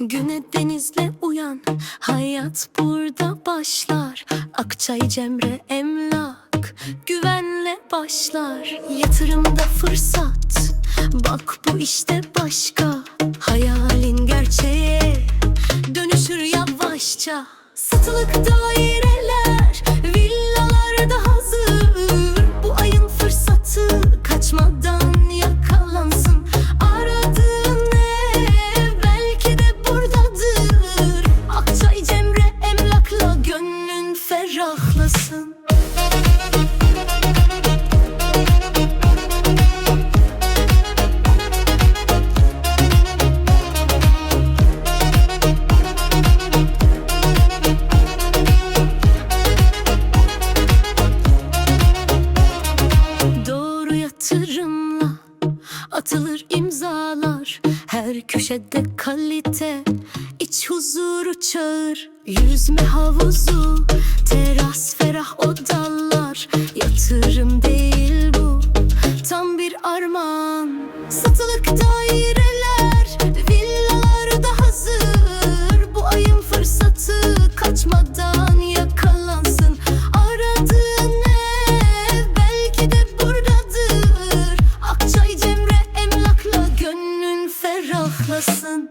Güne denizle uyan Hayat burada başlar. Akçay Cemre Emlak Güvenle başlar. Yatırımda fırsat Bak bu işte başka. Hayalin gerçeğe Dönüşür yavaşça. Satılık daireler Villalar da hazır. Bu ayın fırsatı Kaçmadan ferahlasın. Doğru yatırımla atılır imzalar. Her köşede kalite iç huzuru çağır Yüzme havuzu, teras ferah odalar Yatırım değil bu, tam bir armağan Satılık daireler, villalar da hazır. Bu ayın fırsatı kaçmadan yakalansın. Aradığın ev belki de buradadır. Akçay Cemre emlakla gönlün ferahlasın.